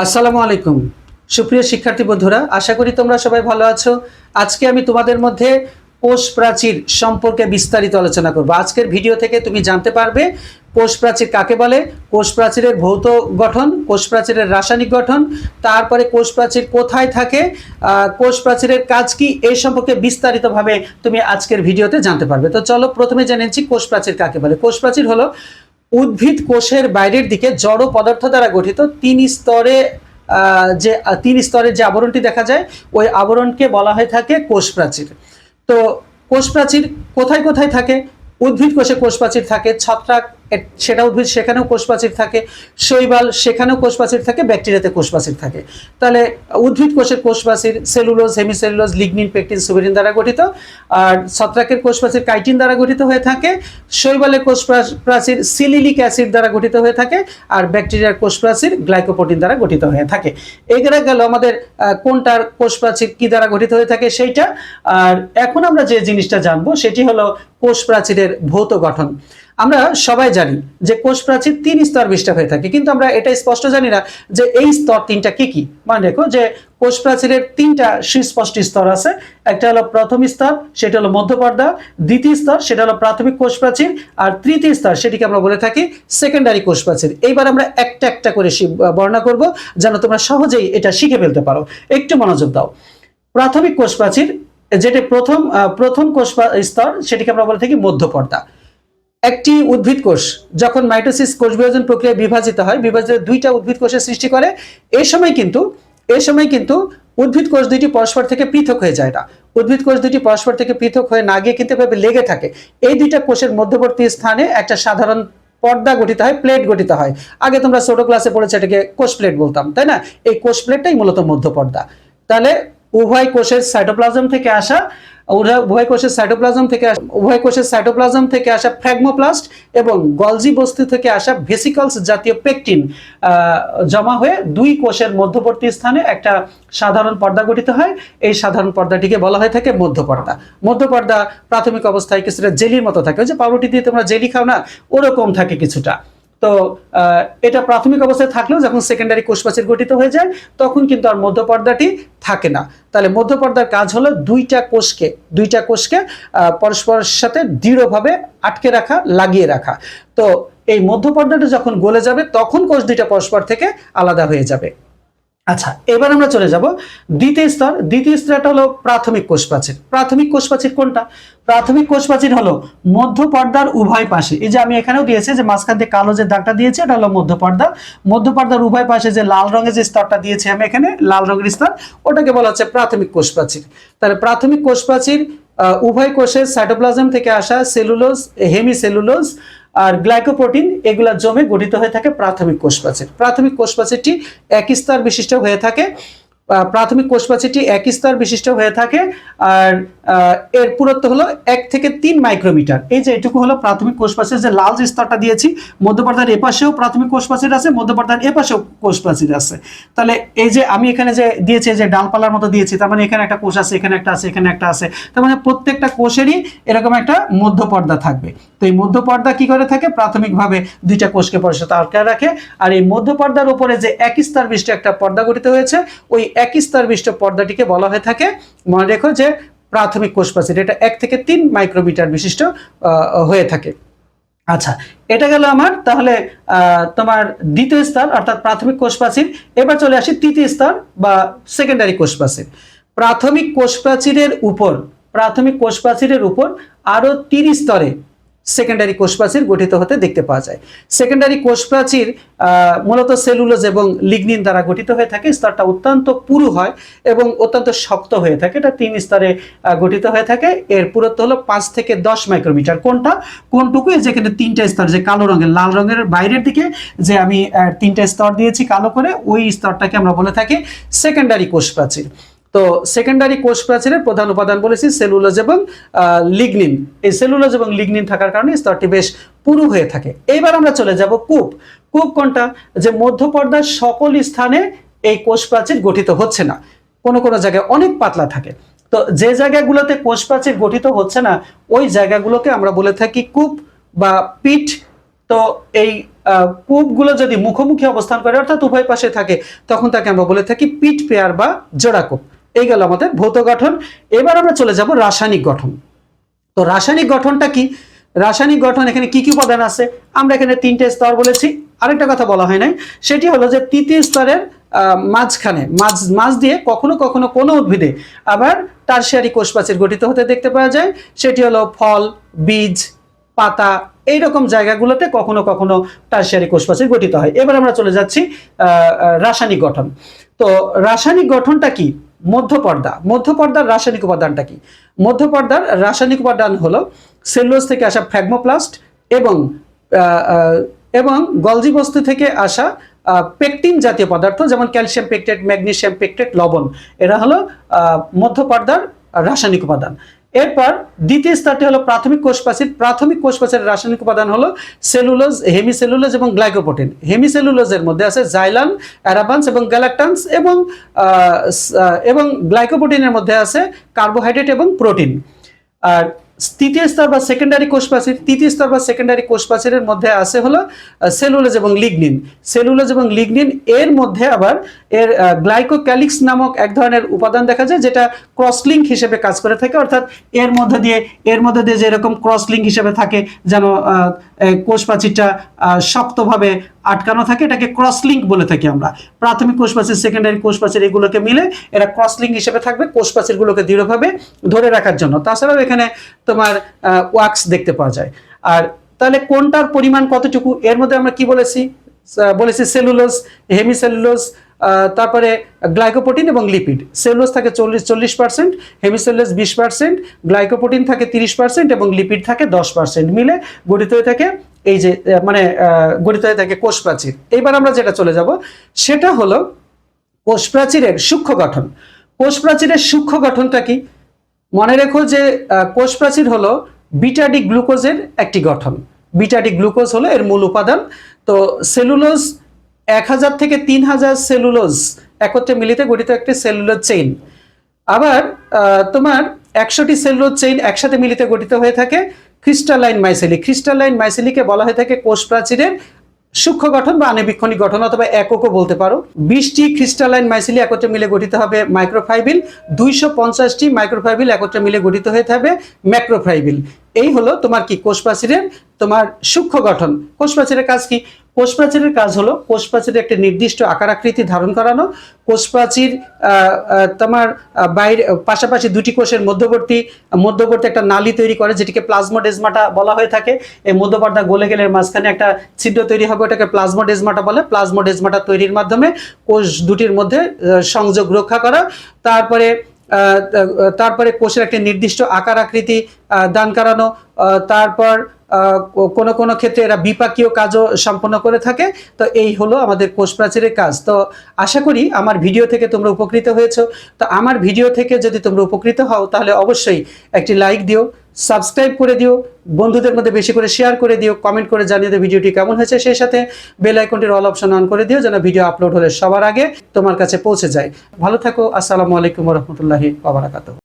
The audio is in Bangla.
আসসালামু আলাইকুম। সুপ্রিয় শিক্ষার্থী বন্ধুরা, আশা করি তোমরা সবাই ভালো আছো। আজকে আমি তোমাদের মধ্যে কোষ প্রাচীর সম্পর্কে বিস্তারিত আলোচনা করব। আজকের ভিডিও থেকে তুমি জানতে পারবে কোষ প্রাচীর কাকে বলে কোষ প্রাচীরের ভৌত গঠন কোষ প্রাচীরের রাসায়নিক গঠন, তারপরে কোষ প্রাচীর কোথায় থাকে কোষ প্রাচীরের কাজ কি এই সম্পর্কে বিস্তারিতভাবে তুমি আজকের ভিডিওতে জানতে পারবে। তো চলো প্রথমে জেনে নিচ্ছি কোষ প্রাচীর কাকে বলে। কোষ প্রাচীর হলো উদ্ভিদ কোষের বাইরের দিকে জড় পদার্থ দ্বারা গঠিত তিন স্তরে যে, তিন স্তরের যে আবরণটি দেখা যায়, ওই আবরণকে বলা হয়ে থাকে কোষ প্রাচীর তো কোষ প্রাচীর কোথায় কোথায় থাকে? উদ্ভিদ কোষে কোষ প্রাচীর থাকে, ছত্রাক সেটা উদ্ভিদ সেখানেও কোষ প্রাচীর থাকে, শৈবাল সেখানেও কোষ প্রাচীর থাকে, ব্যাকটেরিয়াতে কোষ প্রাচীর থাকে। তাহলে উদ্ভিদ কোষের কোষ প্রাচীর cellulose, hemicellulose, lignin, pectin, suberin দ্বারা গঠিত, আর ছত্রাকের কোষ প্রাচীর কাইটিন দ্বারা গঠিত হয়ে থাকে, শৈবালের কোষ প্রাচীর সিলিলিক অ্যাসিড দ্বারা গঠিত হয়ে থাকে, আর ব্যাকটেরিয়ার কোষ প্রাচীর গ্লাইকোপ্রোটিন দ্বারা গঠিত হয়ে থাকে। এগুলো গেল আমাদের কোনটার কোষ প্রাচীর কি দ্বারা গঠিত হয়ে থাকে সেইটা। আর এখন আমরা যে জিনিসটা জানব, সেটি হলো কোষ প্রাচীরের ভৌত গঠন। আমরা সবাই জানি যে কোষ প্রাচীর তিন স্তর বিশিষ্ট হয়ে থাকে, কিন্তু আমরা এটা স্পষ্ট জানি না যে এই স্তর তিনটা কি কি। মানে রেখো যে কোষ প্রাচীরের তিনটা সুস্পষ্ট স্তর আছে, একটা হলো প্রথম স্তর, সেটা হলো মধ্যপর্দা, দ্বিতীয় স্তর, সেটা হলো প্রাথমিক কোষ প্রাচীর, আর তৃতীয় স্তর, সেটিকে আমরা বলে থাকি সেকেন্ডারি কোষ প্রাচীর। এইবার আমরা একটা একটা করে বর্ণনা করব যেন তোমরা সহজেই এটা শিখে ফেলতে পারো। একটু মনোযোগ দাও। প্রাথমিক কোষ প্রাচীর, যেটা প্রথম প্রথম কোষ স্তর, সেটিকে আমরা বলে থাকি মধ্যপর্দা। একটি উদ্ভিদ কোষ, যখন মাইটোসিস কোষ বিভাজন প্রক্রিয়ায় বিভাজিত হয়, বিভাজিত দুইটা উদ্ভিদ কোষের সৃষ্টি করে এই সময় কিন্তু এই সময় কিন্তু উদ্ভিদ কোষ দুইটি পরস্পর থেকে পৃথক হয়ে যায় না। উদ্ভিদ কোষ দুইটি পরস্পর থেকে পৃথক হয়ে না গিয়ে কিন্তু এভাবে লেগে থাকে। এই দুইটা কোষের মধ্যবর্তী স্থানে একটা সাধারণ পর্দা গঠিত হয়, প্লেট গঠিত হয়। আগে তোমরা ছোট ক্লাসে পড়েছে এটাকে কোষ প্লেট বলতাম, তাই না? এই কোষ প্লেটটাই মূলত মধ্যপর্দা। তাহলে উভয় কোষের সাইটোপ্লাজম থেকে আসা উভয়- কোষের সাইটোপ্লাজম থেকে আসা- উভয় কোষের সাইটোপ্লাজম থেকে আসা ফ্র্যাগমোপ্লাস্ট এবং গলজি বস্তু থেকে আসা ভেসিকলস জাতীয় পেকটিন জমা হয়ে দুই কোষের মধ্যবর্তী স্থানে একটা সাধারণ পর্দা গঠিত হয়। এই সাধারণ পর্দাটিকে বলা হয়ে থাকে মধ্যপর্দা। মধ্যপর্দা প্রাথমিক অবস্থায় কিছুটা জেলির মতো থাকে। ওই যে পাউরুটি দিয়ে তোমরা জেলি খাও না, ওরকম থাকে কিছুটা। তো এটা প্রাথমিক অবস্থায় থাকলেও যখন সেকেন্ডারি কোষপ্রাচীর গঠিত হয়ে যায়, তখন কিন্তু আর মধ্যপর্দাটি থাকে না। তাহলে মধ্যপর্দার কাজ হলো দুইটা কোষকে দুইটা কোষকে পরস্পরের সাথে দৃঢ়ভাবে আটকে রাখা, লাগিয়ে রাখা। তো এই মধ্যপর্দাটা যখন গলে যাবে, তখন কোষ দুইটা পরস্পর থেকে আলাদা হয়ে যাবে। আচ্ছা এবার আমরা চলে যাব দ্বিতীয় স্তর। দ্বিতীয় স্তরটা হলো প্রাথমিক কোষ প্রাচীর প্রাথমিক কোষ প্রাচীর কোনটা? প্রাথমিক কোষ প্রাচীর হলো মধ্যপর্দার উভয় পাশে। এই যে আমি এখানেও দিয়েছি যে মাঝখান দিয়ে কালো যে দাগটা দিয়েছে এটা হলো মধ্যপর্দা। মধ্যপর্দার উভয় পাশে যে লাল রঙের যে স্তরটা দিয়েছি আমি এখানে লাল রঙের স্তর ওটাকে বলা হচ্ছে প্রাথমিক কোষ প্রাচীর তাহলে প্রাথমিক কোষ প্রাচীর আহ, উভয় কোষের সাইটোপ্লাজম থেকে আসা সেলুলোজ হেমিসেলুলোজ আর গ্লাইকোপ্রোটিন এগুলা জমে গঠিত হয়ে থাকে প্রাথমিক কোষপ্রাচীর প্রাথমিক কোষপ্রাচীরটি এক স্তর বিশিষ্ট হয়ে থাকে প্রাথমিক কোষপ্রাচীরটি এক স্তর বিশিষ্ট হয়ে থাকে, আর এর পুরত্ব হলো এক থেকে তিন মাইক্রোমিটার। এই যে এটুকু হলো প্রাথমিক কোষপ্রাচীর যে লাল যে স্তরটা দিয়েছি, মধ্যপর্দার এপাশেও প্রাথমিক কোষপ্রাচীর আছে, মধ্যপর্দার এপাশেও কোষপ্রাচীর আছে। তাহলে এই যে আমি এখানে যে দিয়েছি যে ডালপালার মতো দিয়েছি, তার মানে এখানে একটা কোষ আছে, এখানে একটা আছে, এখানে একটা আছে, তার মানে প্রত্যেকটা কোষেরই এরকম একটা মধ্যপর্দা থাকবে। তো এই মধ্যপর্দা কি করে থাকে? প্রাথমিকভাবে দুইটা কোষকে পরিষদ আটকে রাখে, আর এই মধ্যপর্দার উপরে যে এক স্তর বিশিষ্ট একটা পর্দা গঠিত হয়েছে, ওই এক স্তর বিশিষ্ট পর্দাটিকে বলা হয়ে থাকে, মনে রেখো যে প্রাথমিক কোষপ্রাচীর এটা এক থেকে তিন মাইক্রোমিটার বিশিষ্ট হয়ে থাকে। আচ্ছা এটা গেল আমার, তাহলে তোমার দ্বিতীয় স্তর, অর্থাৎ প্রাথমিক কোষ প্রাচীর এবার চলে আসি তৃতীয় স্তর বা সেকেন্ডারি কোষ প্রাচীর প্রাথমিক কোষ প্রাচীরের উপর, প্রাথমিক কোষ প্রাচীরের উপর আরও তিন স্তরে সেকেন্ডারি কোষ প্রাচীর গঠিত হতে দেখতে পাওয়া যায়। সেকেন্ডারি কোষ প্রাচীর মূলত সেলুলোজ এবং লিগনিন দ্বারা গঠিত হয়ে থাকে। স্তরটা অত্যন্ত পুরু হয় এবং অত্যন্ত শক্ত হয়ে থাকে। এটা তিন স্তরে গঠিত হয়ে থাকে। এর পুরত্ব হলো পাঁচ থেকে দশ মাইক্রোমিটার। কোনটা? কোনটুকু যেখানে তিনটা স্তর, যে কালো রঙের, লাল রঙের বাইরের দিকে যে আমি তিনটা স্তর দিয়েছি কালো করে, ওই স্তরটাকে আমরা বলে থাকি সেকেন্ডারি কোষ প্রাচীর তো সেকেন্ডারি কোষ প্রাচীরের প্রধান উপাদান বলেছি সেলুলোজ এবং লিগনিন এই সেলুলোজ এবং লিগনিন থাকার কারণে স্তরটি বেশ পুরু হয়ে থাকে। এইবার আমরা চলে যাব কূপ। কূপ কোনটা? যে মধ্যপর্দার সকল স্থানে এই কোষ প্রাচীর গঠিত হচ্ছে না। কোনো কোনো জায়গায় অনেক পাতলা থাকে। তো যে জায়গাগুলোতে কোষ প্রাচীর গঠিত হচ্ছে না, ওই জায়গাগুলোকে আমরা বলে থাকি কূপ বা পিঠ। তো এই কূপগুলো যদি মুখোমুখি অবস্থান করে, অর্থাৎ উভয় পাশে থাকে, তখন তাকে আমরা বলে থাকি পিট পেয়ার বা জোড়া কূপ। এই গেল আমাদের ভৌত গঠন। এবার আমরা চলে যাব রাসায়নিক গঠন। তো রাসায়নিক গঠনটা কি? রাসায়নিক গঠন এখানে কি কি উপাদান আছে? আমরা এখানে তিনটে স্তর বলেছি। আরেকটা কথা বলা হয় নাই। সেটি হলো যে তৃতীয় স্তরের মাঝখানে, মাঝ মাঝ দিয়ে কখনো কখনো কোনো উদ্ভিদে আবার টার্সিয়ারি কোষপ্রাচীর গঠিত হতে দেখতে পাওয়া যায়। সেটি হলো ফল, বীজ, পাতা, এইরকম জায়গাগুলোতে কখনো কখনো টার্সিয়ারি কোষপ্রাচীর গঠিত হয়। এবার আমরা চলে যাচ্ছি রাসায়নিক গঠন। তো রাসায়নিক গঠনটা কি? মধ্যপর্দা, মধ্যপর্দার রাসায়নিক উপাদানটা কি? মধ্যপর্দার রাসায়নিক উপাদান হলো সেলুলোজ থেকে আসা ফ্যাগমোপ্লাস্ট এবং এবং গলজি বস্তু থেকে আসা পেকটিন জাতীয় পদার্থ যেমন ক্যালসিয়াম পেকটেট ম্যাগনেশিয়াম পেকটেট, লবণ। এরা হলো মধ্য মধ্যপর্দার রাসায়নিক উপাদান। এরপর দ্বিতীয় স্তরটি হলো প্রাথমিক কোষপ্রাচীর প্রাথমিক কোষপ্রাচীর রাসায়নিক উপাদান হলো সেলুলোজ, হেমিসেলুলোজ এবং গ্লাইকোপ্রোটিন। হেমিসেলুলোজের মধ্যে আছে জাইলান, অ্যারাবান্স এবং গ্যালাক্টান্স এবং এবং গ্লাইকোপ্রোটিনের মধ্যে আছে কার্বোহাইড্রেট এবং প্রোটিন। আর তৃতীয় স্তর বা সেকেন্ডারি কোষপ্রাচীর তৃতীয় স্তর বা সেকেন্ডারি কোষপ্রাচীরের মধ্যে আছে হলো সেলুলোজ এবং লিগনিন সেলুলোজ এবং লিগনিন এর মধ্যে আবার এর গ্লাইকোক্যালিক্স নামক এক ধরনের উপাদান দেখা যায়, যেটা ক্রসলিঙ্ক হিসেবে কাজ করে থাকে। অর্থাৎ এর মধ্যে দিয়ে, এর মধ্যে দিয়ে যেরকম ক্রসলিঙ্ক হিসেবে থাকে, যেন কোষপ্রাচীরটা শক্তভাবে আটকানো থাকে, এটাকে ক্রসলিঙ্ক বলে থাকি আমরা। প্রাথমিক কোষপ্রাচীর সেকেন্ডারি কোষপ্রাচীর এগুলোকে মিলে এরা ক্রসলিঙ্ক হিসেবে থাকবে কোষপ্রাচীরগুলোকে দৃঢ়ভাবে ধরে রাখার জন্য। তাছাড়াও এখানে তোমার ওয়াক্স দেখতে পাওয়া যায়। আর তাহলে কোনটার পরিমাণ কতটুকু? এর মধ্যে আমরা কি বলেছি? বলেছি সেলুলোস হেমিসেলুলোস তারপরে গ্লাইকোপ্রোটিন এবং লিপিড সেলুলোস থাকে চল্লিশ চল্লিশ পার্সেন্ট হেমিসেলুলোজ বিশ পার্সেন্ট গ্লাইকোপ্রোটিন থাকে তিরিশ পার্সেন্ট এবং লিপিড থাকে দশ পার্সেন্ট মিলে গঠিত হয়ে থাকে এই যে মানে গঠিত হয়ে থাকে কোষ প্রাচীর এইবার আমরা যেটা চলে যাব, সেটা হলো কোষ প্রাচীরের সূক্ষ্ম গঠন। কোষ প্রাচীরের সূক্ষ্ম গঠনটা কি? মনে রেখো যে কোষ প্রাচীর হলো বিটাডি গ্লুকোজের একটি গঠন। বিটাডি গ্লুকোজ হলো এর মূল উপাদান। তো সেলুলোজ এক হাজার থেকে তিন হাজার সেলুলোজ একত্রে মিলিত গঠিত একটি সেলুলোজ চেইন। আবার তোমার একশোটি সেলুলোজ চেইন একসাথে মিলিত গঠিত হয়ে থাকে। ক্রিস্টালাইন মাইসেলি ক্রিস্টালাইন মাইসেলিকে বলা হয়ে থাকে কোষ প্রাচীরের সূক্ষ্ম গঠন বা আণবিক্ষণিক গঠন অথবা এককও বলতে পারো। বিশটি ক্রিস্টালাইন মাইসেলি একত্রে মিলে গঠিত হবে মাইক্রোফাইবিল দুইশো পঞ্চাশটি মাইক্রোফাইবিল একত্রে মিলে গঠিত হয়ে থাকবে ম্যাক্রোফাইবিল এই হলো তোমার কি কোষ প্রাচীরের তোমার সূক্ষ্ম গঠন। কোষ প্রাচীরের কাজ কি? কোষ প্রাচীরের কাজ হলো কোষ প্রাচীরের একটি নির্দিষ্ট আকার আকৃতি ধারণ করানো। কোষ প্রাচীর আহ, আহ, তোমার বাইরে পাশাপাশি দুটি কোষের মধ্যবর্তী মধ্যবর্তী একটা নালী তৈরি করে যেটিকে প্লাজমোডেজমাটা বলা হয়ে থাকে। এই মধ্যপর্দা গলে গেলে মাঝখানে একটা ছিদ্র তৈরি হবে ওটাকে প্লাজমোডেজমাটা বলে। প্লাজমোডেজমাটা তৈরির মাধ্যমে কোষ দুটির মধ্যে সংযোগ রক্ষা করা। তারপরে তারপরে কোষের একটা নির্দিষ্ট আকার আকৃতি দান করানো। তারপর কোনো কোনো ক্ষেত্রে এরা বিপাকীয় কাজও সম্পন্ন করে থাকে। তো এই হলো আমাদের কোষ প্রাচীরের কাজ। তো আশা করি আমার ভিডিও থেকে তোমরা উপকৃত হয়েছো। তো আমার ভিডিও থেকে যদি তোমরা উপকৃত হও, তাহলে অবশ্যই একটি লাইক দিও সাবস্ক্রাইব করে দিও, বন্ধুদের মধ্যে বেশি করে শেয়ার করে দিও কমেন্ট করে জানিয়ে দিও ভিডিওটি কেমন হয়েছে। সেই সাথে বেল আইকনটির অল অপশন অন করে দিও, যেন ভিডিও আপলোড হলে সবার আগে তোমার কাছে পৌঁছে যায়। ভালো থাকো, আসসালামু আলাইকুম রহমতুল্লাহি বাবারাকাতুহ